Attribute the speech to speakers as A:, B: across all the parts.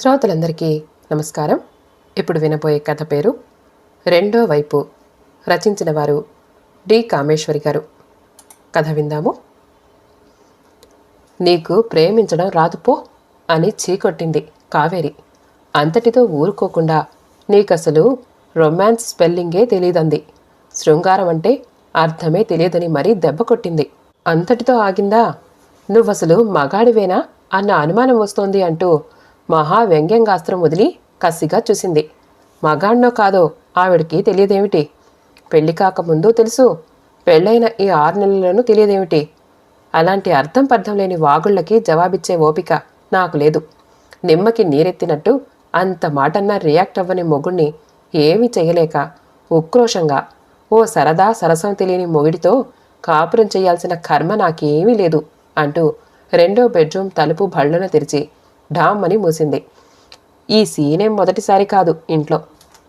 A: శ్రోతలందరికీ నమస్కారం. ఇప్పుడు వినబోయే కథ పేరు రెండో వైపు రచించిన వారు డి కామేశ్వరి గారు. కథ విందాము. నీకు ప్రేమించడం రాదు పో అని చీకొట్టింది కావేరి. అంతటితో ఊరుకోకుండా నీకసలు రొమాన్స్ స్పెల్లింగే తెలియదంది శృంగారం అంటే అర్థమే తెలియదని మరీ దెబ్బ కొట్టింది. అంతటితో ఆగిందా? నువ్వసలు మగాడివేనా? అన్న అనుమానం వస్తోంది అంటూ మహా వ్యంగ్యంగాస్త్రం వదిలి కసిగా చూసింది. మగాణ్ణో కాదో ఆవిడకి తెలియదేమిటి? పెళ్ళి కాకముందు తెలుసు పెళ్ళైన ఈ ఆరు నెలలను తెలియదేమిటి? అలాంటి అర్థం పర్థం లేని వాగుళ్ళకి జవాబిచ్చే ఓపిక నాకు లేదు. నిమ్మకి నీరెత్తినట్టు అంత మాటన్నా రియాక్ట్ అవ్వని మొగుణ్ణి ఏమీ చేయలేక ఉక్రోషంగా ఓ సరదా సరసం తెలియని మొగిడితో కాపురం చేయాల్సిన కర్మ నాకేమీ లేదు అంటూ రెండో బెడ్రూమ్ తలుపు బళ్ళను తెరిచి డామ్ అని మూసింది. ఈ సీనే మొదటిసారి కాదు ఇంట్లో.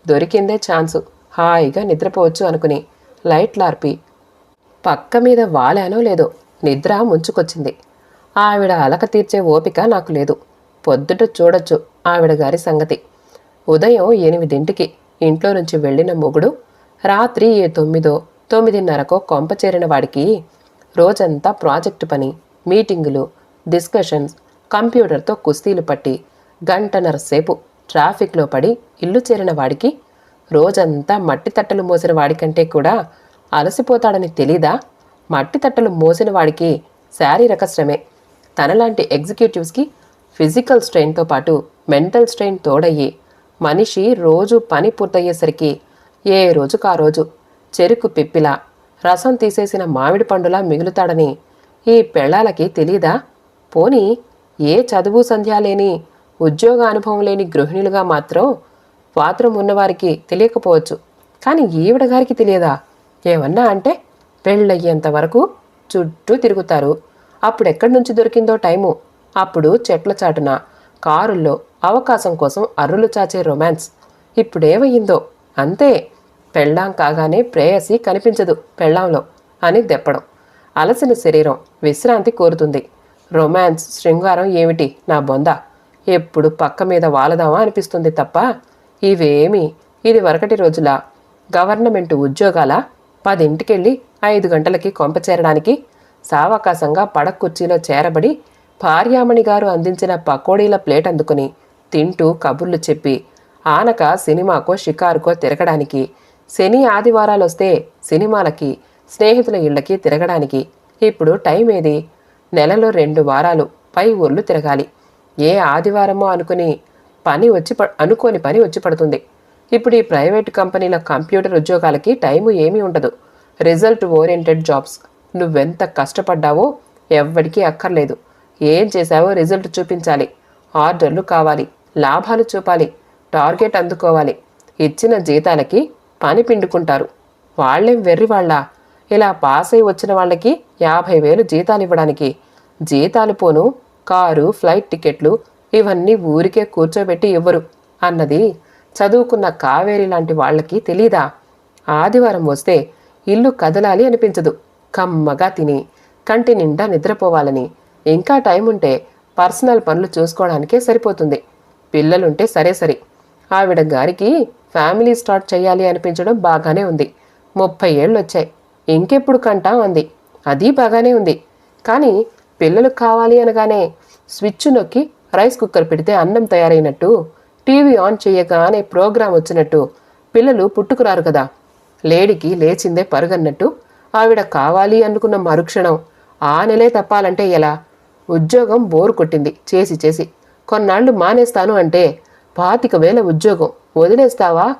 A: దొరికిందే ఛాన్సు. హాయిగా నిద్రపోవచ్చు అనుకుని లైట్లార్పి పక్క మీద వాలానో లేదో నిద్ర ముంచుకొచ్చింది. ఆవిడ అలక తీర్చే ఓపిక నాకు లేదు. పొద్దుట చూడొచ్చు ఆవిడ గారి సంగతి. ఉదయం ఎనిమిదింటికి ఇంట్లో నుంచి వెళ్ళిన మొగుడు రాత్రి ఏ తొమ్మిదో తొమ్మిదిన్నరకో కొంప చేరిన వాడికి రోజంతా ప్రాజెక్టు పని మీటింగులు డిస్కషన్స్ కంప్యూటర్తో కుస్తీలు పట్టి గంటన్నర సేపు ట్రాఫిక్లో పడి ఇల్లు చేరిన వాడికి రోజంతా మట్టి తట్టలు మోసిన వాడికంటే కూడా అలసిపోతాడని తెలీదా? మట్టి తట్టలు మోసిన వాడికి శారీరక శ్రమే. తనలాంటి ఎగ్జిక్యూటివ్స్కి ఫిజికల్ స్ట్రెయిన్తో పాటు మెంటల్ స్ట్రెయిన్ తోడయ్యి మనిషి రోజు పని పూర్తయ్యేసరికి ఏ రోజుకు ఆ రోజు? చెరుకు పిప్పిలా రసం తీసేసిన మామిడి పండులా మిగులుతాడని ఈ పెళ్ళాలకి తెలీదా? పోనీ ఏ చదువు సంధ్య లేని ఉద్యోగ అనుభవం లేని గృహిణులుగా మాత్రం పాత్రం ఉన్నవారికి తెలియకపోవచ్చు. కానీ ఈవిడ గారికి తెలియదా? ఏమన్నా అంటే పెళ్ళయ్యేంత వరకు చుట్టూ తిరుగుతారు. అప్పుడు ఎక్కడి నుంచి దొరికిందో టైము. అప్పుడు చెట్ల చాటున కారుల్లో అవకాశం కోసం అర్రులు చాచే రొమాన్స్. ఇప్పుడేమయ్యిందో? అంతే. పెళ్ళాం కాగానే ప్రేయసి కనిపించదు పెళ్ళాంలో అని దెప్పడం. అలసిన శరీరం విశ్రాంతి కోరుతుంది. రొమాన్స్ శృంగారం ఏమిటి? నా బొంద. ఎప్పుడు పక్క మీద వాలదామా అనిపిస్తుంది తప్ప ఇవేమి? ఇది వరకటి రోజుల. గవర్నమెంట్ ఉద్యోగాల? పదింటికెళ్ళి ఐదు గంటలకి కొంప చేరడానికి సావకాశంగా పడకుర్చీలో చేరబడి భార్యామణి గారు అందించిన పకోడీల ప్లేట్ అందుకుని తింటూ కబుర్లు చెప్పి ఆనక సినిమాకో షికారుకో తిరగడానికి శని ఆదివారాలు వస్తే సినిమాలకి స్నేహితుల ఇళ్ళకి తిరగడానికి. ఇప్పుడు టైం ఏది? నెలలో రెండు వారాలు పై ఊర్లు తిరగాలి. ఏ ఆదివారమో అనుకుని పని వచ్చి ప అనుకోని పని వచ్చి పడుతుంది. ఇప్పుడు ఈ ప్రైవేట్ కంపెనీల కంప్యూటర్ ఉద్యోగాలకి టైము ఏమీ ఉండదు. Result oriented jobs. నువ్వెంత కష్టపడ్డావో ఎవ్వడికి అక్కర్లేదు. ఏం చేశావో రిజల్ట్ చూపించాలి. ఆర్డర్లు కావాలి. లాభాలు చూపాలి. టార్గెట్ అందుకోవాలి. ఇచ్చిన జీతాలకి పని పిండుకుంటారు. వాళ్ళేం వెర్రి వాళ్ళ? ఇలా పాస్ అయి వచ్చిన వాళ్ళకి యాభై వేలు జీతాలు ఇవ్వడానికి. జీతాలు పోను కారు ఫ్లైట్ టికెట్లు ఇవన్నీ ఊరికే కూర్చోబెట్టి ఇవ్వరు అన్నది చదువుకున్న కావేరి లాంటి వాళ్ళకి తెలీదా? ఆదివారం వస్తే ఇల్లు కదలాలి అనిపించదు. కమ్మగా తిని కంటి నిండా నిద్రపోవాలని. ఇంకా టైం ఉంటే పర్సనల్ పనులు చూసుకోవడానికే సరిపోతుంది. పిల్లలుంటే సరే సరి. ఆవిడ గారికి ఫ్యామిలీ స్టార్ట్ చేయాలి అనిపించడం బాగానే ఉంది. ముప్పై ఏళ్ళు వచ్చాయి ఇంకెప్పుడు కంటా అంది. అది బాగానే ఉంది. కానీ పిల్లలు కావాలి అనగానే స్విచ్ నొక్కి రైస్ కుక్కర్ పెడితే అన్నం తయారైనట్టు టీవీ ఆన్ చేయగానే ప్రోగ్రాం వచ్చినట్టు పిల్లలు పుట్టుకురారు కదా. లేడికి లేచిందే పరుగన్నట్టు ఆవిడ కావాలి అనుకున్న మరుక్షణం ఆ నెలే తప్పాలంటే ఎలా? ఉద్యోగం బోరు కొట్టింది చేసి చేసి. కొన్నాళ్ళు మానేస్తాను అంటే పాతిక వేల ఉద్యోగం. వదిలేస్తావా?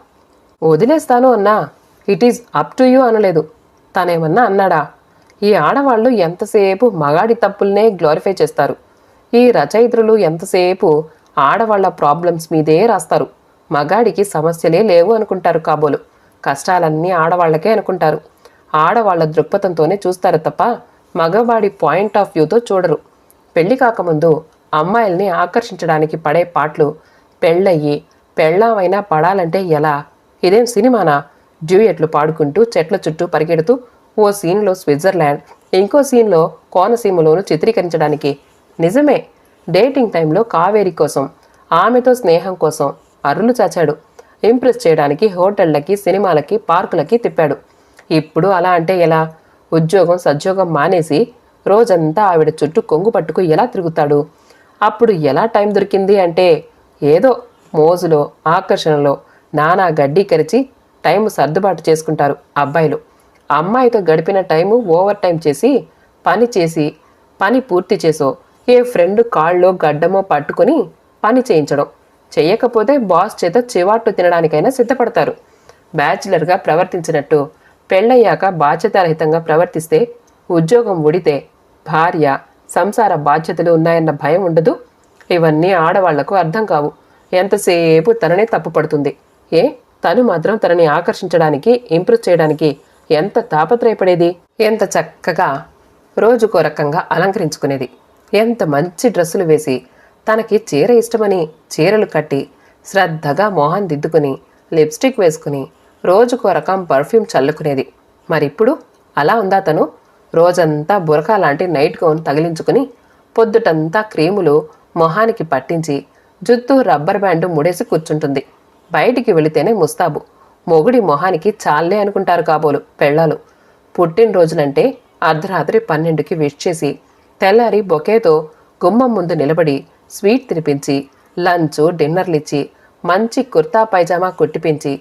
A: వదిలేస్తాను అన్నా. It is up to you అనలేదు. తానేమన్నా అన్నాడా? ఈ ఆడవాళ్ళు ఎంతసేపు మగాడి తప్పుల్నే గ్లోరిఫై చేస్తారు. ఈ రచయిత్రులు ఎంతసేపు ఆడవాళ్ళ ప్రాబ్లమ్స్ మీదే రాస్తారు. మగాడికి సమస్యలే లేవు అనుకుంటారు కాబోలు. కష్టాలన్నీ ఆడవాళ్ళకే అనుకుంటారు. ఆడవాళ్ళ దృక్పథంతోనే చూస్తారు తప్ప మగవాడి పాయింట్ ఆఫ్ వ్యూతో చూడరు. పెళ్ళి కాకముందు అమ్మాయిల్ని ఆకర్షించడానికి పడే పాటలు పెళ్ళయ్యి పెళ్ళామైనా పడాలంటే ఎలా? ఇదేం సినిమానా? డ్యూయెట్లు పాడుకుంటూ చెట్ల చుట్టూ పరిగెడుతూ ఓ సీన్లో స్విట్జర్లాండ్ ఇంకో సీన్లో కోనసీమలోను చిత్రీకరించడానికి. నిజమే డేటింగ్ టైంలో కావేరి కోసం ఆమెతో స్నేహం కోసం అరులు చాచాడు. ఇంప్రెస్ చేయడానికి హోటళ్ళకి సినిమాలకి పార్కులకి తిప్పాడు. ఇప్పుడు అలా అంటే ఎలా? ఉద్యోగం సద్యోగం మానేసి రోజంతా ఆవిడ చుట్టూ కొంగు పట్టుకు ఎలా తిరుగుతాడు? అప్పుడు ఎలా టైం దొరికింది అంటే ఏదో మోజులో ఆకర్షణలో నానా గడ్డి కరిచి టైం సర్దుబాటు చేసుకుంటారు అబ్బాయిలు. అమ్మాయితో గడిపిన టైము ఓవర్ టైం చేసి పని చేసి పని పూర్తి చేసో ఏ ఫ్రెండ్ కాళ్ళో గడ్డమో పట్టుకొని పని చేయించడం. చేయకపోతే బాస్ చేత చివాట్లు తినడానికైనా సిద్ధపడతారు. బ్యాచిలర్గా ప్రవర్తించినట్టు పెళ్ళయ్యాక బాధ్యతారహితంగా ప్రవర్తిస్తే ఉద్యోగం ఉడితే భార్య సంసార బాధ్యతలు ఉన్నాయన్న భయం ఉండదు. ఇవన్నీ ఆడవాళ్ళకు అర్థం కావు. ఎంతసేపు తననే తప్పుపడుతుంది ఏ? తను మాత్రం తనని ఆకర్షించడానికి ఇంప్రెస్ చేయడానికి ఎంత తాపత్రయపడేది? ఎంత చక్కగా రోజుకో రకంగా అలంకరించుకునేది? ఎంత మంచి డ్రెస్సులు వేసి తనకి చీర ఇష్టమని చీరలు కట్టి శ్రద్ధగా మొహం దిద్దుకుని లిప్స్టిక్ వేసుకుని రోజుకో రకం పర్ఫ్యూమ్ చల్లుకునేది. మరిప్పుడు అలా ఉందా తను? రోజంతా బురకా లాంటి నైట్ గౌన్ తగిలించుకుని పొద్దుటంతా క్రీములు మొహానికి పట్టించి జుత్తు రబ్బర్ బ్యాండ్ ముడేసి కూర్చుంటుంది. బయటికి వెళితేనే ముస్తాబు. మొగుడి మొహానికి చాలే అనుకుంటారు కాబోలు పెళ్ళాలు. పుట్టినరోజులంటే అర్ధరాత్రి పన్నెండుకి విష్ చేసి తెల్లారి బొకేతో గుమ్మం ముందు నిలబడి స్వీట్ తినిపించి లంచ్ డిన్నర్లు ఇచ్చి మంచి కుర్తా పైజామా కుట్టిపించి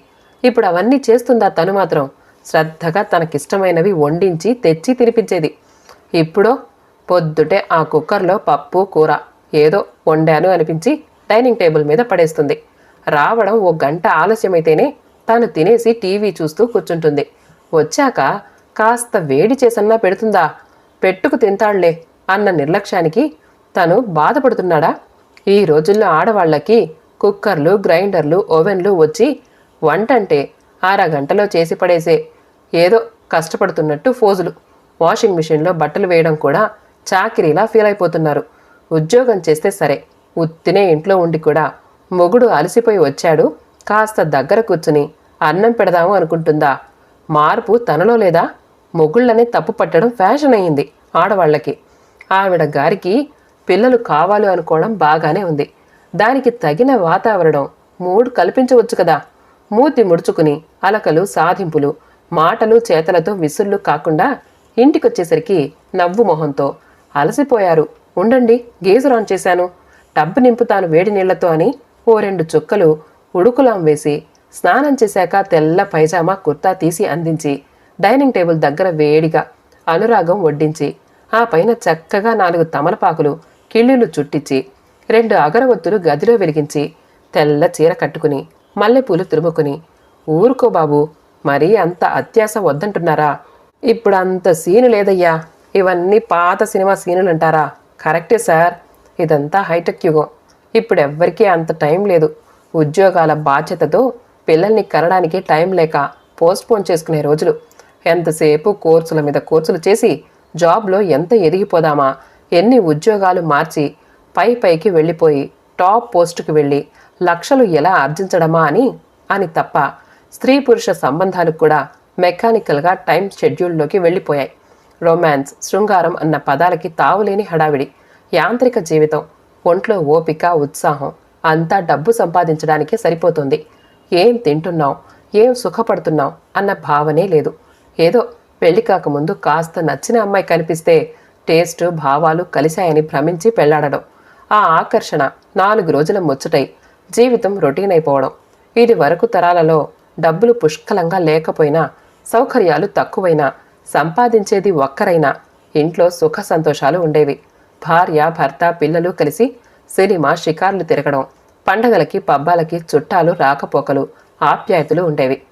A: ఇప్పుడు అవన్నీ చేస్తుందా తను మాత్రం? శ్రద్ధగా తనకిష్టమైనవి వండించి తెచ్చి తినిపించేది. ఇప్పుడో పొద్దుటే ఆ కుక్కర్లో పప్పు కూర ఏదో వండాను అనిపించి డైనింగ్ టేబుల్ మీద పడేస్తుంది. రావడం ఓ గంట ఆలస్యమైతేనే తాను తినేసి టీవీ చూస్తూ కూర్చుంటుంది. వచ్చాక కాస్త వేడి చేసన్నా పెడుతుందా? పెట్టుకు తింటాళ్ళే అన్న నిర్లక్ష్యానికి తను బాధపడుతున్నాడా? ఈ రోజుల్లో ఆడవాళ్ళకి కుక్కర్లు గ్రైండర్లు ఓవెన్లు వచ్చి వంట అంటే అరగంటలో చేసి పడేసే ఏదో కష్టపడుతున్నట్టు ఫోజులు. వాషింగ్ మిషన్లో బట్టలు వేయడం కూడా చాకిరీలా ఫీల్ అయిపోతున్నారు ఉద్యోగం చేస్తే సరే ఉత్తినే ఇంట్లో ఉండి కూడా మొగుడు అలసిపోయి వచ్చాడు. కాస్త దగ్గర కూర్చుని అన్నం పెడదాము అనుకుంటుందా? మార్పు తనలో లేదా? మొగుళ్ళని తప్పు పట్టడం ఫ్యాషన్ అయ్యింది ఆడవాళ్ళకి. ఆవిడ గారికి పిల్లలు కావాలి అనుకోవడం బాగానే ఉంది. దానికి తగిన వాతావరణం మూడు కల్పించవచ్చు కదా? మూతి ముడుచుకుని అలకలు సాధింపులు మాటలు చేతలతో విసుళ్ళు కాకుండా ఇంటికొచ్చేసరికి నవ్వు మొహంతో అలసిపోయారు. ఉండండి గేజర్ ఆన్ చేశాను. టబ్బు నింపుతాను వేడి నీళ్ళతో అని ఓ రెండు చుక్కలు ఉడుకులాం వేసి స్నానం చేశాక తెల్ల పైజామా కుర్తా తీసి అందించి డైనింగ్ టేబుల్ దగ్గర వేడిగా అనురాగం వడ్డించి ఆ పైన చక్కగా నాలుగు తమలపాకులు కిళ్ళులు చుట్టించి రెండు అగరవత్తులు గదిలో వెలిగించి తెల్ల చీర కట్టుకుని మల్లెపూలు తురుముకుని ఊరుకో బాబు మరీ అంత అత్యాస వద్దంటున్నారా? ఇప్పుడు అంత సీను లేదయ్యా. ఇవన్నీ పాత సినిమా సీనులు అంటారా కరెక్టే సార్. ఇదంతా హైటెక్ యుగం. ఇప్పుడు ఎవ్వరికీ అంత టైం లేదు. ఉద్యోగాల బాధ్యతతో పిల్లల్ని కనడానికి టైం లేక పోస్ట్పోన్ చేసుకునే రోజులు. ఎంతసేపు కోర్సుల మీద కోర్సులు చేసి జాబ్లో ఎంత ఎదిగిపోదామా? ఎన్ని ఉద్యోగాలు మార్చి పై పైకి వెళ్ళిపోయి టాప్ పోస్టుకు వెళ్ళి లక్షలు ఎలా ఆర్జించడమా అని అని తప్ప స్త్రీ పురుష సంబంధాలు కూడా మెకానికల్గా టైం షెడ్యూల్లోకి వెళ్ళిపోయాయి. రొమాన్స్ శృంగారం అన్న పదాలకి తావులేని హడావిడి. యాంత్రిక జీవితం ఒంట్లో ఓపిక ఉత్సాహం అంతా డబ్బు సంపాదించడానికే సరిపోతుంది. ఏం తింటున్నాం ఏం సుఖపడుతున్నాం అన్న భావనే లేదు. ఏదో పెళ్ళి కాకముందు కాస్త నచ్చిన అమ్మాయి కనిపిస్తే టేస్ట్ భావాలు కలిశాయని భ్రమించి పెళ్ళాడడం. ఆ ఆకర్షణ నాలుగు రోజుల ముచ్చటై జీవితం రొటీన్ అయిపోవడం. ఇది వరకు తరాలలో డబ్బులు పుష్కలంగా లేకపోయినా సౌకర్యాలు తక్కువైనా సంపాదించేది ఒక్కరైనా ఇంట్లో సుఖ సంతోషాలు ఉండేవి. భార్య భర్త పిల్లలు కలిసి సినిమా షికార్లు తిరగడం పండగలకి పబ్బాలకి చుట్టాలు రాకపోకలు ఆప్యాయతలు ఉండేవి.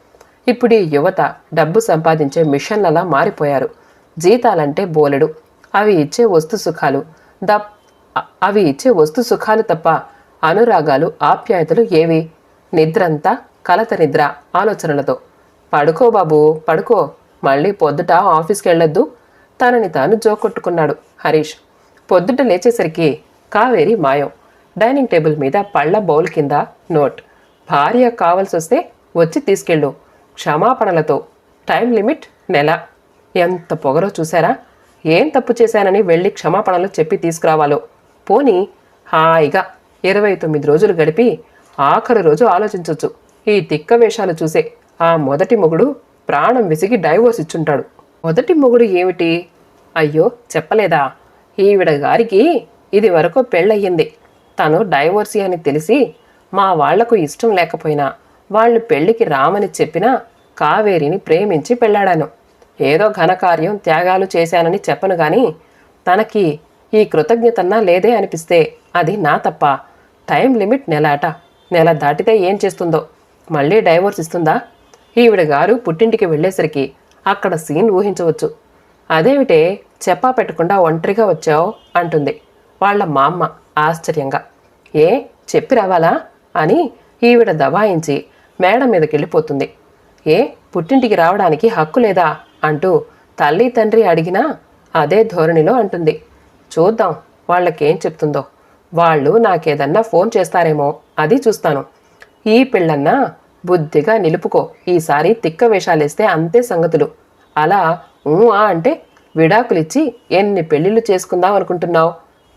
A: ఇప్పుడు ఈ యువత డబ్బు సంపాదించే మిషన్లలా మారిపోయారు. జీతాలంటే బోలెడు. అవి ఇచ్చే వస్తు సుఖాలు ద అవి ఇచ్చే వస్తు సుఖాలు తప్ప అనురాగాలు ఆప్యాయతలు ఏవి? నిద్రంతా కలత నిద్ర ఆలోచనలతో. పడుకో బాబు పడుకో. మళ్ళీ పొద్దుట ఆఫీస్కి వెళ్ళొద్దు తనని తాను జోకొట్టుకున్నాడు హరీష్. పొద్దుట లేచేసరికి కావేరి మాయం. డైనింగ్ టేబుల్ మీద పళ్ళ బౌల్ కింద నోట్. భార్య కావాల్సి వస్తే వచ్చి తీసుకెళ్ళు. క్షమాపణలతో. టైం లిమిట్ నెల. ఎంత పొగరో చూసారా ఏం తప్పు చేశానని వెళ్ళి క్షమాపణలు చెప్పి తీసుకురావాలో. పోనీ హాయిగా ఇరవై తొమ్మిది రోజులు గడిపి ఆఖరి రోజు ఆలోచించవచ్చు ఈ తిక్క వేషాలు చూసే ఆ మొదటి మొగుడు ప్రాణం విసిగి డైవోర్స్ ఇచ్చుంటాడు. మొదటి మొగుడు ఏమిటి? అయ్యో చెప్పలేదా? ఈవిడ గారికి ఇది వరకు పెళ్ళయ్యింది. తను డైవోర్సీ అని తెలిసి మా వాళ్ళకు ఇష్టం లేకపోయినా వాళ్ళు పెళ్ళికి రామని చెప్పినా కావేరిని ప్రేమించి పెళ్ళాడాను. ఏదో ఘనకార్యం త్యాగాలు చేశానని చెప్పను గాని తనకి ఈ కృతజ్ఞతన్నా లేదే అనిపిస్తే అది నా తప్ప. టైం లిమిట్ నెలాట. నెల దాటితే ఏం చేస్తుందో? మళ్ళీ డైవోర్స్ ఇస్తుందా? ఈవిడ గారు పుట్టింటికి వెళ్ళేసరికి అక్కడ సీన్ ఊహించవచ్చు. అదేమిటే చెప్పా పెట్టకుండా ఒంటరిగా వచ్చావు అంటుంది. వాళ్ళ మా అమ్మ ఆశ్చర్యంగా ఏ చెప్పి రావాలా? అని ఈవిడ దబాయించి మేడ మీదకి వెళ్ళిపోతుంది ఏ పుట్టింటికి రావడానికి హక్కు లేదా? అంటూ తల్లి తండ్రి అడిగినా అదే ధోరణిలో అంటుంది. చూద్దాం వాళ్ళకేం చెప్తుందో. వాళ్ళు నాకేదన్నా ఫోన్ చేస్తారేమో అది చూస్తాను. ఈ పిల్లన్నా బుద్ధిగా నిలుపుకో. ఈసారి తిక్క వేషాలేస్తే అంతే సంగతులు. అలా ఊ ఆ అంటే విడాకులిచ్చి ఎన్ని పెళ్ళిళ్ళు చేసుకుందాం అనుకుంటున్నావు?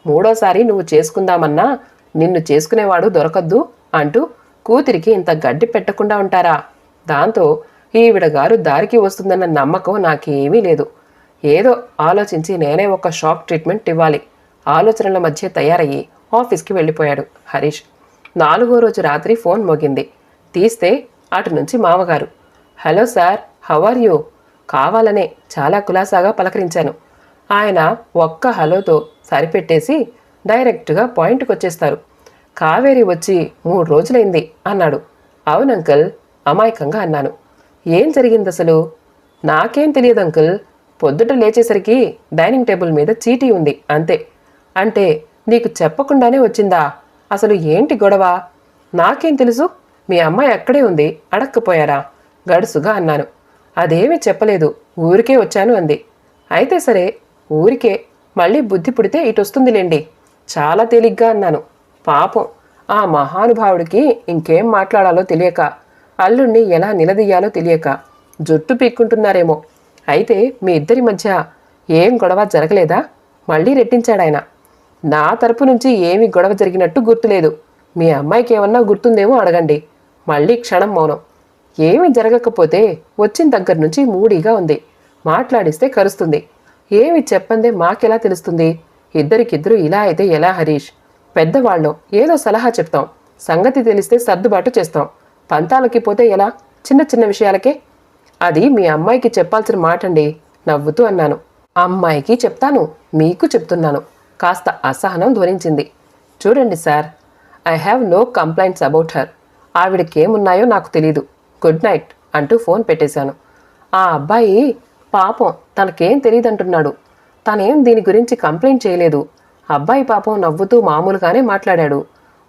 A: మూడోసారి నువ్వు చేసుకుందామన్నా నిన్ను చేసుకునేవాడు దొరకద్దు అంటూ కూతురికి ఇంత గడ్డి పెట్టకుండా ఉంటారా? దాంతో ఈవిడ గారు దారికి వస్తుందన్న నమ్మకం నాకేమీ లేదు. ఏదో ఆలోచించి నేనే ఒక షాక్ ట్రీట్మెంట్ ఇవ్వాలి. ఆలోచనల మధ్య తయారయ్యి ఆఫీస్కి వెళ్ళిపోయాడు హరీష్. నాలుగో రోజు రాత్రి ఫోన్ మోగింది. తీస్తే అటు నుంచి మామగారు hello sir how are you? కావాలనే చాలా కులాసాగా పలకరించాను. ఆయన ఒక్క హలోతో సరిపెట్టేసి డైరెక్ట్గా పాయింట్కి వచ్చేస్తారు కావేరి వచ్చి మూడు రోజులైంది అన్నాడు. అవును అంకుల్ అమాయకంగా అన్నాను. ఏం జరిగింది అసలు నాకేం తెలియదు అంకుల్. పొద్దుట లేచేసరికి డైనింగ్ టేబుల్ మీద చీటీ ఉంది అంతే. అంటే నీకు చెప్పకుండానే వచ్చిందా? అసలు ఏంటి గొడవ? నాకేం తెలుసు? మీ అమ్మాయి అక్కడే ఉంది అడక్కపోయారా? గడుసుగా అన్నాను. అదేమీ చెప్పలేదు. ఊరికే వచ్చాను అంది. అయితే సరే ఊరికే మళ్ళీ బుద్ధి పుడితే ఇటొస్తుందిలేండి. చాలా తేలిగ్గా అన్నాను. పాపం ఆ మహానుభావుడికి ఇంకేం మాట్లాడాలో తెలియక అల్లుణ్ణి ఎలా నిలదీయాలో తెలియక జుట్టు పీక్కుంటున్నారేమో. అయితే మీ ఇద్దరి మధ్య ఏం గొడవ జరగలేదా? మళ్ళీ రెట్టించాడాయన. నా తరపు నుంచి ఏమీ గొడవ జరిగినట్టు గుర్తులేదు. మీ అమ్మాయికి ఏమన్నా గుర్తుందేమో అడగండి. మళ్ళీ క్షణం మౌనం. ఏమి జరగకపోతే వచ్చిన దగ్గర నుంచి మూడీగా ఉంది. మాట్లాడిస్తే కరుస్తుంది. ఏమి చెప్పందే మాకెలా తెలుస్తుంది? ఇద్దరికిద్దరు ఇలా అయితే ఎలా హరీష్? పెద్దవాళ్ళం ఏదో సలహా చెప్తాం. సంగతి తెలిస్తే సర్దుబాటు చేస్తాం. పంతాలకి పోతే ఎలా? చిన్న చిన్న విషయాలకే? అది మీ అమ్మాయికి చెప్పాల్సిన మాట అండి నవ్వుతూ అన్నాను. అమ్మాయికి చెప్తాను. మీకు చెప్తున్నాను. కాస్త అసహనం ధ్వనించింది. చూడండి sir I have no complaints about her. ఆవిడకేమున్నాయో నాకు తెలీదు. గుడ్ నైట్ అంటూ ఫోన్ పెట్టేశాను. ఆ అబ్బాయి పాపం తనకేం తెలియదంటున్నాడు తనేం దీని గురించి కంప్లైంట్ చేయలేదు. అబ్బాయి పాపం నవ్వుతూ మామూలుగానే మాట్లాడాడు.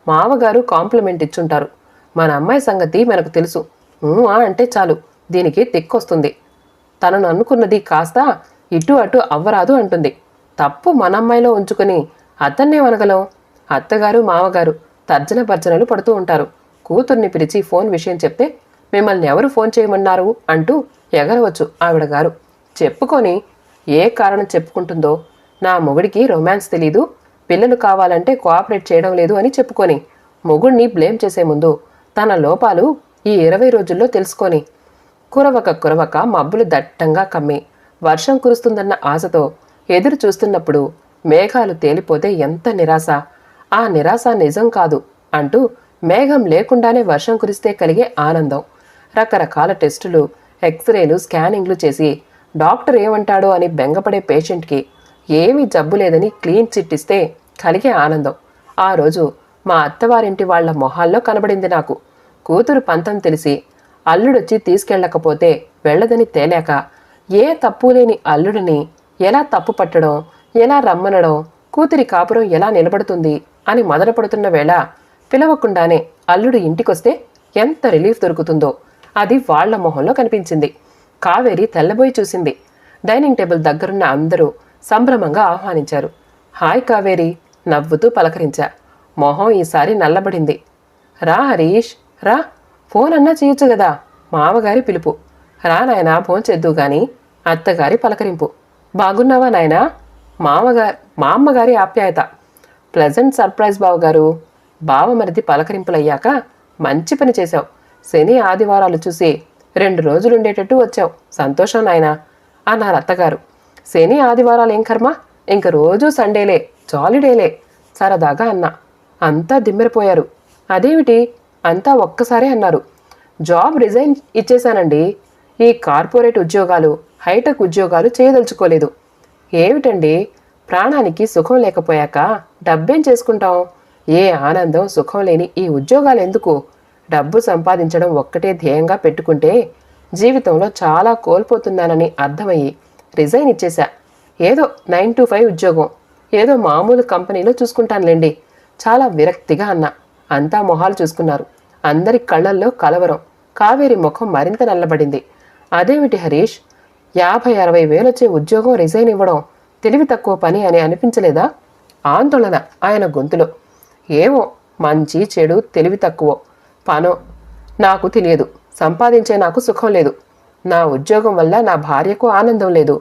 A: మావగారు కాంప్లిమెంట్ ఇచ్చుంటారు. మన అమ్మాయి సంగతి మనకు తెలుసు. అంటే చాలు. దీనికి తిక్కొస్తుంది తనను అనుకున్నది కాస్త ఇటు అటు అవ్వరాదు అంటుంది. తప్పు మన అమ్మాయిలో ఉంచుకొని అతన్నే అనగలం అత్తగారు మామగారు తర్జన భర్జనలు పడుతూ ఉంటారు. కూతుర్ని పిలిచి ఫోన్ విషయం చెప్తే మిమ్మల్ని ఎవరు ఫోన్ చేయమన్నారు అంటూ ఎగరవచ్చు ఆవిడ గారు. చెప్పుకొని ఏ కారణం చెప్పుకుంటుందో నా మొగుడికి రొమాన్స్ తెలీదు పిల్లలు కావాలంటే కోఆపరేట్ చేయడం లేదు అని చెప్పుకొని మొగుడిని బ్లేమ్ చేసే ముందు తన లోపాలు ఈ ఇరవై రోజుల్లో తెలుసుకొని కురవక కురవక మబ్బులు దట్టంగా కమ్మి వర్షం కురుస్తుందన్న ఆశతో ఎదురు చూస్తున్నప్పుడు మేఘాలు తేలిపోతే ఎంత నిరాశ. ఆ నిరాశ నిజం కాదు అంటూ మేఘం లేకుండానే వర్షం కురిస్తే కలిగే ఆనందం. రకరకాల టెస్టులు ఎక్స్రేలు స్కానింగ్లు చేసి డాక్టర్ ఏమంటాడో అని బెంగపడే పేషెంట్కి ఏమీ జబ్బు లేదని క్లీన్ చిట్ ఇస్తే కలిగే ఆనందం. ఆ రోజు మా అత్తవారింటి వాళ్ళ మొహాల్లో కనబడింది నాకు. కూతురు పంతం తెలిసి అల్లుడొచ్చి తీసుకెళ్ళకపోతే వెళ్ళదని తేలాక ఏ తప్పు లేని అల్లుడిని ఎలా తప్పు పట్టడం ఎలా రమ్మనడం కూతురి కాపురం ఎలా నిలబడుతుంది అని మొదలుపడుతున్న వేళ పిలవకుండానే అల్లుడు ఇంటికొస్తే ఎంత రిలీఫ్ దొరుకుతుందో అది వాళ్ళ మొహంలో కనిపించింది. కావేరి తెల్లబోయి చూసింది. డైనింగ్ టేబుల్ దగ్గరున్న అందరూ సంభ్రమంగా ఆహ్వానించారు. హాయ్ కావేరి నవ్వుతూ పలకరించా. మొహం ఈసారి నల్లబడింది. రా హరీష్ రా. ఫోన్ అన్నా చేయొచ్చు కదా? మామగారి పిలుపు. రా నాయనా ఫోన్ చేద్దు గాని అత్తగారి పలకరింపు. బాగున్నావా నాయనా? మామగారి మా అమ్మగారి ఆప్యాయత. ప్లెజెంట్ సర్ప్రైజ్ బావగారు. బావమరిది పలకరింపులయ్యాక మంచి పని చేశావు. శని ఆదివారాలు చూసి రెండు రోజులుండేటట్టు వచ్చావు. సంతోషం నాయనా అన్నారు అత్తగారు. శని ఆదివారాలు ఏం కర్మ? ఇంక రోజూ సండేలే జాలిడేలే సరదాగా అన్నా. అంతా దిమ్మెరిపోయారు. అదేమిటి? అంతా ఒక్కసారే అన్నారు. జాబ్ రిజైన్ ఇచ్చేశానండి. ఈ కార్పొరేట్ ఉద్యోగాలు హైటెక్ ఉద్యోగాలు చేయదలుచుకోలేదు. ఏమిటండి? ప్రాణానికి సుఖం లేకపోయాక డబ్బేం చేసుకుంటాం? ఏ ఆనందం సుఖం లేని ఈ ఉద్యోగాలు ఎందుకు? డబ్బు సంపాదించడం ఒక్కటే ధ్యేయంగా పెట్టుకుంటే జీవితంలో చాలా కోల్పోతున్నానని అర్థమయ్యి రిజైన్ ఇచ్చేశా. ఏదో నైన్ టు ఫైవ్ ఉద్యోగం ఏదో మామూలు కంపెనీలో చూసుకుంటానులేండి. చాలా విరక్తిగా అన్నా. అంతా మొహాలు చూసుకున్నారు. అందరి కళ్ళల్లో కలవరం కావేరి ముఖం మరింత నల్లబడింది. అదేమిటి హరీష్? యాభై అరవై వేలొచ్చే ఉద్యోగం రిజైన్ ఇవ్వడం తెలివి తక్కువ పని అని అనిపించలేదా? ఆందోళన ఆయన గొంతులో. ఏమో మంచి చెడు తెలివి తక్కువ. పానో నాకు తెలియదు సంపాదించే నాకు సుఖం లేదు. నా ఉద్యోగం వల్ల నా భార్యకు ఆనందం లేదు.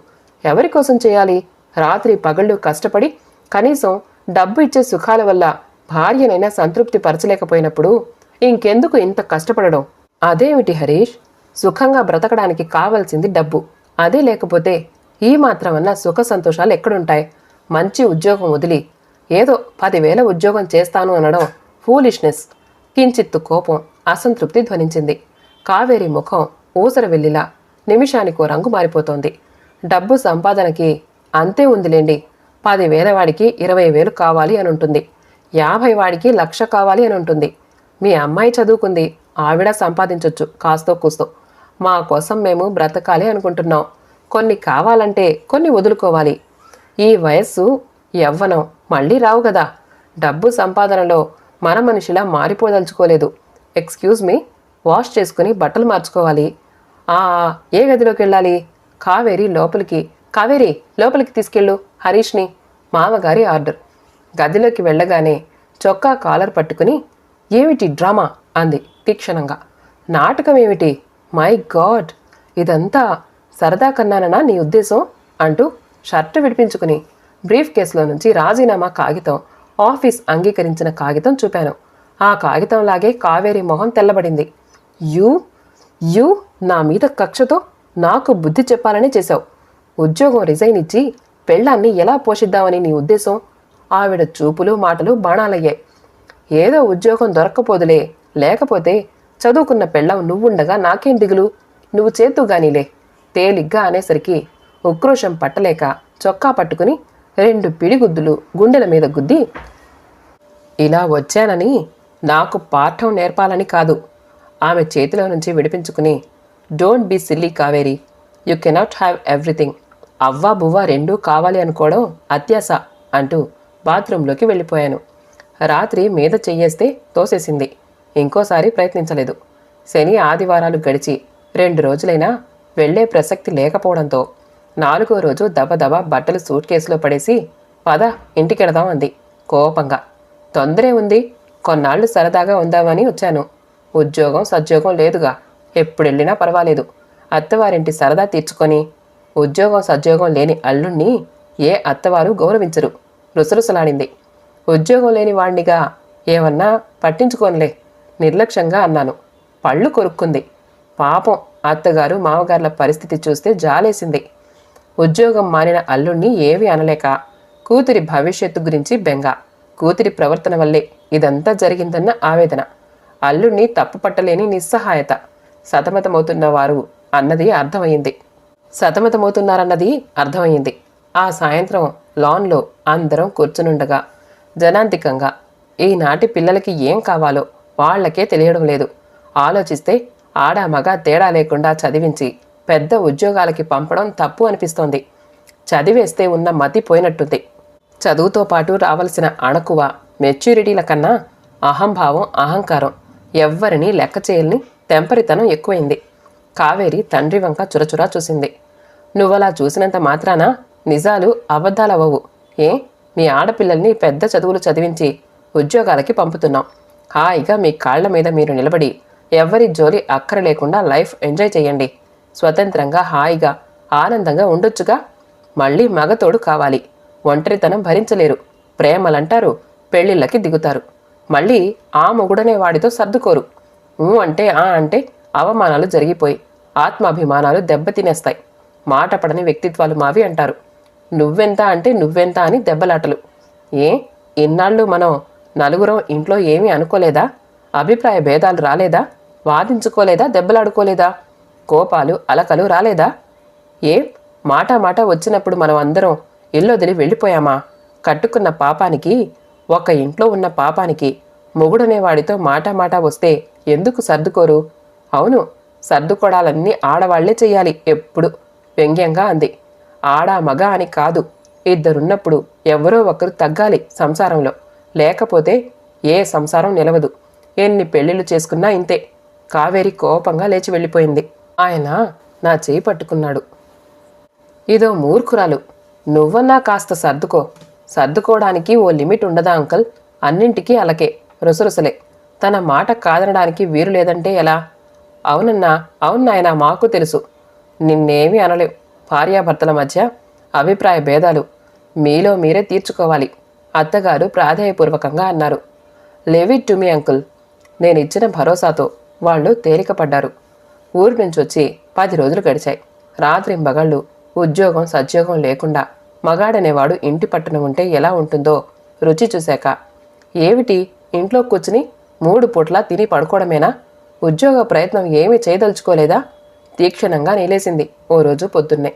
A: ఎవరి కోసం చేయాలి? రాత్రి పగళ్ళు కష్టపడి కనీసం డబ్బు ఇచ్చే సుఖాల వల్ల భార్యనైనా సంతృప్తి పరచలేకపోయినప్పుడు ఇంకెందుకు ఇంత కష్టపడడం? అదేమిటి హరీష్? సుఖంగా బ్రతకడానికి కావలసింది డబ్బు. అదే లేకపోతే ఈ మాత్రమన్నా సుఖ సంతోషాలు ఎక్కడుంటాయి? మంచి ఉద్యోగం వదిలి ఏదో పదివేల ఉద్యోగం చేస్తాను అనడం ఫూలిష్నెస్. కించిత్తు కోపం అసంతృప్తి ధ్వనించింది. కావేరి ముఖం ఊసర వెళ్ళిలా నిమిషానికో రంగు మారిపోతోంది. డబ్బు సంపాదనకి అంతే ఉందిలేండి. పదివేల వాడికి ఇరవై వేలు కావాలి అని ఉంటుంది యాభై వాడికి లక్ష కావాలి అని ఉంటుంది మీ అమ్మాయి చదువుకుంది ఆవిడ సంపాదించొచ్చు కాస్తో కూస్తో. మా కోసం మేము బ్రతకాలి అనుకుంటున్నాం. కొన్ని కావాలంటే కొన్ని వదులుకోవాలి. ఈ వయస్సు యవ్వనం మళ్ళీ రావు కదా డబ్బు సంపాదనలో మన మనిషిలా మారిపోదలుచుకోలేదు. ఎక్స్క్యూజ్ మీ వాష్ చేసుకుని బట్టలు మార్చుకోవాలి. ఆ ఏ గదిలోకి వెళ్ళాలి? కావేరి లోపలికి. కావేరి లోపలికి తీసుకెళ్ళు హరీష్ని. మామగారి ఆర్డర్. గదిలోకి వెళ్ళగానే చొక్కా కాలర్ పట్టుకుని ఏమిటి డ్రామా? అంది తీక్షణంగా. నాటకం ఏమిటి? మై గాడ్ ఇదంతా సరదా కన్నానన్నా నీ ఉద్దేశం? అంటూ షర్టు విడిపించుకుని బ్రీఫ్ కేసులో నుంచి రాజీనామా కాగితం ఆఫీస్ అంగీకరించిన కాగితం చూపాను. ఆ కాగితంలాగే కావేరి మొహం తెల్లబడింది. యూ యూ నా మీద కక్షతో నాకు బుద్ధి చెప్పాలని చేశావు. ఉద్యోగం రిజైన్ ఇచ్చి పెళ్ళాన్ని ఎలా పోషిద్దామని నీ ఉద్దేశం? ఆవిడ చూపులు మాటలు బాణాలయ్యాయి. ఏదో ఉద్యోగం దొరక్కపోదులే లేకపోతే చదువుకున్న పెళ్ళం నువ్వుండగా నాకేం దిగులు? నువ్వు చేతుగానీలే తేలిగ్గా అనేసరికి ఉక్రోషం పట్టలేక చొక్కా పట్టుకుని రెండు పిడిగుద్దులు గుండెల మీద గుద్ది ఇలా వచ్చానని నాకు పాఠం నేర్పాలని కాదు. ఆమె చేతిలో నుంచి విడిపించుకుని don't be silly Kaveri. You cannot have everything అవ్వా బువ్వ రెండూ కావాలి అనుకోవడం అత్యాస అంటూ బాత్రూంలోకి వెళ్ళిపోయాను. రాత్రి మీద చెయ్యేస్తే తోసేసింది. ఇంకోసారి ప్రయత్నించలేదు. శని ఆదివారాలు గడిచి రెండు రోజులైనా వెళ్ళే ప్రసక్తి లేకపోవడంతో నాలుగో రోజు దబదబా బట్టలు సూట్ కేసులో పడేసి పద ఇంటికెడదాం అంది కోపంగా. తొందరే ఉంది కొన్నాళ్ళు సరదాగా ఉందామని వచ్చాను. ఉద్యోగం సద్యోగం లేదుగా ఎప్పుడెళ్ళినా పర్వాలేదు. అత్తవారింటి సరదా తీర్చుకొని ఉద్యోగం సద్యోగం లేని అల్లుణ్ణి ఏ అత్తవారు గౌరవించరు. రుసరుసలాడింది. ఉద్యోగం లేని వాణ్ణిగా ఏమన్నా పట్టించుకోనులే నిర్లక్ష్యంగా అన్నాను. పళ్ళు కొరుక్కుంది. పాపం అత్తగారు మామగారుల పరిస్థితి చూస్తే జాలేసింది. ఉద్యోగం మానిన అల్లుణ్ణి ఏవి అనలేక కూతురి భవిష్యత్తు గురించి బెంగ. కూతురి ప్రవర్తన వల్లే ఇదంతా జరిగిందన్న ఆవేదన. అల్లుణ్ణి తప్పుపట్టలేని నిస్సహాయత. సతమతమవుతున్న వారు అన్నది అర్థమైంది సతమతమవుతున్నారన్నది అర్థమైంది ఆ సాయంత్రం లాన్లో అందరం కూర్చునుండగా జనాంతికంగా ఈనాటి పిల్లలకి ఏం కావాలో వాళ్ళకే తెలియడం లేదు. ఆలోచిస్తే ఆడ మగ తేడా లేకుండా చదివించి పెద్ద ఉద్యోగాలకి పంపడం తప్పు అనిపిస్తోంది. చదివేస్తే ఉన్న మతి పోయినట్టుంది. చదువుతో పాటు రావలసిన అణకువ మెచ్యూరిటీల కన్నా అహంభావం అహంకారం ఎవ్వరిని లెక్క చేయల్ని తెంపరితనం ఎక్కువైంది. కావేరి తండ్రి వంక చురచురా చూసింది. నువ్వలా చూసినంత మాత్రాన నిజాలు అబద్ధాలవ్వవు. ఏ? మీ ఆడపిల్లల్ని పెద్ద చదువులు చదివించి ఉద్యోగాలకి పంపుతున్నాం. హాయిగా మీ కాళ్ళ మీద మీరు నిలబడి ఎవ్వరి జోలి అక్కర లేకుండా లైఫ్ ఎంజాయ్ చేయండి. స్వతంత్రంగా హాయిగా ఆనందంగా ఉండొచ్చుగా? మళ్ళీ మగతోడు కావాలి. ఒంటరితనం భరించలేరు. ప్రేమలంటారు పెళ్ళిళ్ళకి దిగుతారు. మళ్ళీ ఆ మొగుడనే వాడితో సర్దుకోరు. ఊ అంటే ఆ అంటే అవమానాలు జరిగిపోయి ఆత్మాభిమానాలు దెబ్బతినేస్తాయి. మాట పడని వ్యక్తిత్వాలు మావి అంటారు. నువ్వెంత అంటే నువ్వెంత అని దెబ్బలాటలు. ఏ? ఇన్నాళ్ళు మనం నలుగురం ఇంట్లో ఏమీ అనుకోలేదా? అభిప్రాయ భేదాలు రాలేదా? వాదించుకోలేదా? దెబ్బలాడుకోలేదా? కోపాలు అలకలు రాలేదా? ఏ? మాట మాట వచ్చినప్పుడు మనం అందరం ఇల్లొదిలి వెళ్ళిపోయామా? కట్టుకున్న పాపానికి ఒక ఇంట్లో ఉన్న పాపానికి మొగుడనేవాడితో మాట మాట వస్తే ఎందుకు సర్దుకోరు? అవును సర్దుకోడాలన్నీ ఆడవాళ్ళే చెయ్యాలి ఎప్పుడు వ్యంగ్యంగా అంది. ఆడ మగ అని కాదు ఇద్దరున్నప్పుడు ఎవరో ఒకరు తగ్గాలి సంసారంలో. లేకపోతే ఏ సంసారం నిలవదు. ఎన్ని పెళ్ళిళ్ళు చేసుకున్నా ఇంతే. కావేరి కోపంగా లేచి వెళ్ళిపోయింది. ఆయన నా చేయి పట్టుకున్నాడు. ఇదో మూర్ఖురాలు నువ్వన్నా కాస్త సర్దుకో. సర్దుకోవడానికి ఓ లిమిట్ ఉండదా అంకల్? అన్నింటికీ అలకే రుసరుసలే. తన మాట కాదనడానికి వీరు లేదంటే ఎలా? అవునన్నా అవును నాయనా మాకు తెలుసు. నిన్నేమీ అనలేవు. భార్యాభర్తల మధ్య అభిప్రాయ భేదాలు మీలో మీరే తీర్చుకోవాలి అత్తగారు ప్రాధేయపూర్వకంగా అన్నారు. Leave it to me uncle. నేను ఇచ్చిన భరోసాతో వాళ్ళు తేలికపడ్డారు. ఊరి నుంచి వచ్చి పది రోజులు గడిచాయి. రాత్రి మగళ్ళు ఉద్యోగం సద్యోగం లేకుండా మగాడనేవాడు ఇంటి పట్టున ఉంటే ఎలా ఉంటుందో రుచి చూశాక ఏమిటి ఇంట్లో కూర్చుని మూడు పూట్లా తిని పడుకోవడమేనా? ఉద్యోగ ప్రయత్నం ఏమీ చేయదలుచుకోలేదా? తీక్షణంగా నిలేసింది ఓ రోజు పొద్దున్నే.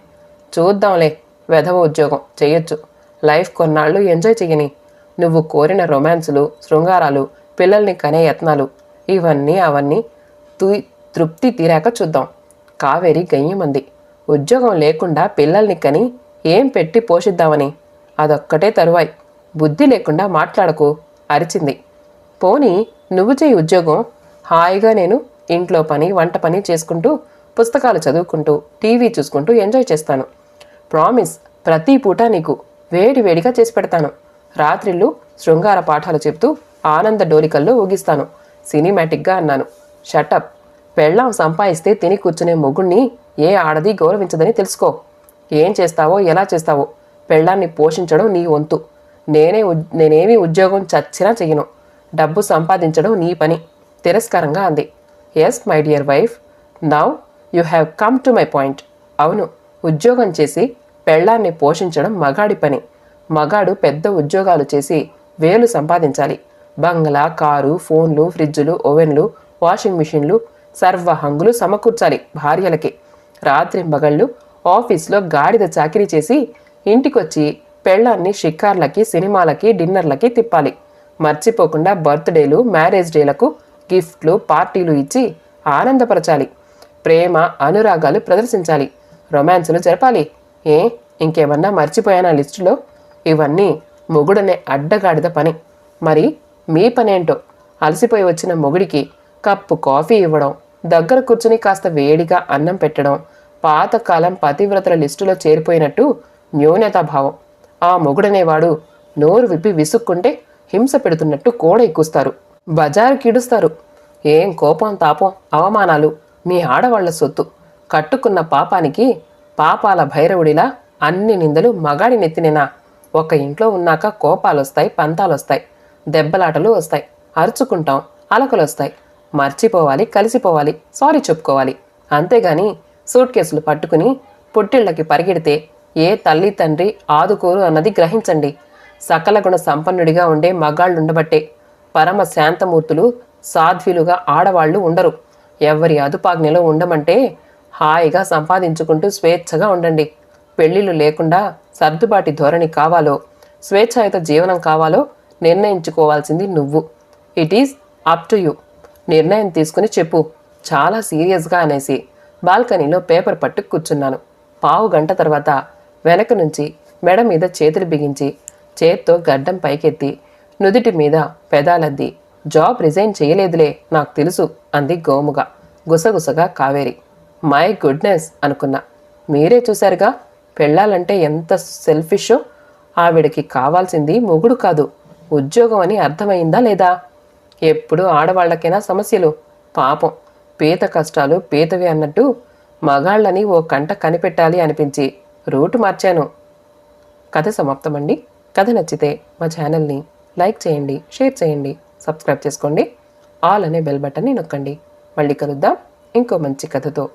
A: చూద్దాంలే వెధవ ఉద్యోగం చేయొచ్చు. లైఫ్ కొన్నాళ్ళు ఎంజాయ్ చెయ్యని. నువ్వు కోరిన రొమాన్సులు శృంగారాలు పిల్లల్ని కనే యత్నాలు ఇవన్నీ అవన్నీ తూ తృప్తి తీరాక చూద్దాం. కావేరి గయ్యమంది. ఉద్యోగం లేకుండా పిల్లల్ని కని ఏం పెట్టి పోషిద్దామని. అదొక్కటే తరువాయి. బుద్ధి లేకుండా మాట్లాడకు అరిచింది. పోనీ నువ్వు చేయి ఉద్యోగం. హాయిగా నేను ఇంట్లో పని వంట పని చేసుకుంటూ పుస్తకాలు చదువుకుంటూ టీవీ చూసుకుంటూ ఎంజాయ్ చేస్తాను. ప్రామిస్ ప్రతి పూట నీకు వేడి వేడిగా చేసి పెడతాను. రాత్రిళ్ళు శృంగార పాఠాలు చెప్తూ ఆనంద డోలికల్లో ఊగిస్తాను. సినిమాటిక్గా అన్నాను. షటప్. పెళ్ళాం సంపాదిస్తే తిని కూర్చునే మొగుణ్ణి ఏ ఆడది గౌరవించదని తెలుసుకో. ఏం చేస్తావో ఎలా చేస్తావో. పెళ్ళాన్ని పోషించడం నీ వంతు. నేనే ఉద్- ఉద్యోగం చచ్చినా చెయ్యను. డబ్బు సంపాదించడం నీ పని. తిరస్కారంగా అంది. Yes my dear wife. Now you have come to my point. అవును ఉద్యోగం చేసి పెళ్ళాన్ని పోషించడం మగాడి పని. మగాడు పెద్ద ఉద్యోగాలు చేసి వేలు సంపాదించాలి. బంగ్లా కారు ఫోన్లు ఫ్రిడ్జులు ఓవెన్లు వాషింగ్ మిషన్లు సర్వ హంగులు సమకూర్చాలి భార్యలకి. రాత్రి మగళ్ళు ఆఫీస్లో గాడిద చాకిరీ చేసి ఇంటికొచ్చి పెళ్ళాన్ని షికార్లకి సినిమాలకి డిన్నర్లకి తిప్పాలి. మర్చిపోకుండా బర్త్డేలు మ్యారేజ్ డేలకు గిఫ్ట్లు పార్టీలు ఇచ్చి ఆనందపరచాలి. ప్రేమ అనురాగాలు ప్రదర్శించాలి. రొమాన్సులు జరపాలి. ఏ? ఇంకేమన్నా మర్చిపోయానా లిస్టులో? ఇవన్నీ మొగుడనే అడ్డగాడిద పని. మరి మీ పనేంటో? అలసిపోయి వచ్చిన మొగుడికి కప్పు కాఫీ ఇవ్వడం. దగ్గర కూర్చుని కాస్త వేడిగా అన్నం పెట్టడం పాతకాలం పతివ్రతల లిస్టులో చేరిపోయినట్టు న్యూనతాభావం ఆ మొగుడనేవాడు నోరు విప్పి విసుక్కుంటే హింస పెడుతున్నట్టు కోడ ఎక్కుస్తారు. బజారు కిడుస్తారు. ఏం కోపం తాపం అవమానాలు? మీ ఆడవాళ్ళ సొత్తు. కట్టుకున్న పాపానికి పాపాల భైరవుడిలా అన్ని నిందలు మగాడి నెత్తినేనా? ఒక ఇంట్లో ఉన్నాక కోపాలొస్తాయి పంతాలొస్తాయి. దెబ్బలాటలు వస్తాయి. అరుచుకుంటాం అలకలొస్తాయి. మర్చిపోవాలి కలిసిపోవాలి సారీ చెప్పుకోవాలి. అంతేగాని సూట్ కేసులు పట్టుకుని పుట్టిళ్ళకి పరిగెడితే ఏ తల్లి తండ్రి ఆదుకోరు అన్నది గ్రహించండి. సకల గుణ సంపన్నుడిగా ఉండే మగాళ్ళుండబట్టే పరమ శాంతమూర్తులు సాధ్విలుగా ఆడవాళ్ళు ఉండరు. ఎవరి అదుపాజ్ఞలో ఉండమంటే హాయిగా సంపాదించుకుంటూ స్వేచ్ఛగా ఉండండి. పెళ్ళిళ్ళు లేకుండా సర్దుబాటి ధోరణి కావాలో స్వేచ్ఛాయుత జీవనం కావాలో నిర్ణయించుకోవాల్సింది నువ్వు. It is up to you నిర్ణయం తీసుకుని చెప్పు. చాలా సీరియస్గా అనేసి బాల్కనీలో పేపర్ పట్టు కూర్చున్నాను. పావు గంట తర్వాత వెనక నుంచి మెడ మీద చేతులు బిగించి చేత్తో గడ్డం పైకెత్తి నుదిటి మీద పెదాలద్ది. జాబ్ రిజైన్ చేయలేదులే నాకు తెలుసు అంది గోముగా. గుసగుసగా కావేరి. మై గుడ్నెస్ అనుకున్నా. మీరే చూశారుగా? పెళ్ళాలంటే ఎంత సెల్ఫిషో? ఆవిడకి కావాల్సింది మొగుడు కాదు. ఉద్యోగం అని అర్థమైందా లేదా? ఎప్పుడు ఆడవాళ్ళకైనా సమస్యలు. పాపం. పీత కష్టాలు పీతవి అన్నట్టు మగాళ్ళని ఓ కంట కనిపెట్టాలి అనిపించి రూటు మార్చాను. కథ సమాప్తమండి. కథ నచ్చితే మా ఛానల్ని లైక్ చేయండి షేర్ చేయండి సబ్స్క్రైబ్ చేసుకోండి. ఆల్ అనే బెల్ బటన్ని నొక్కండి. మళ్ళీ కలుద్దాం. ఇంకో మంచి కథతో.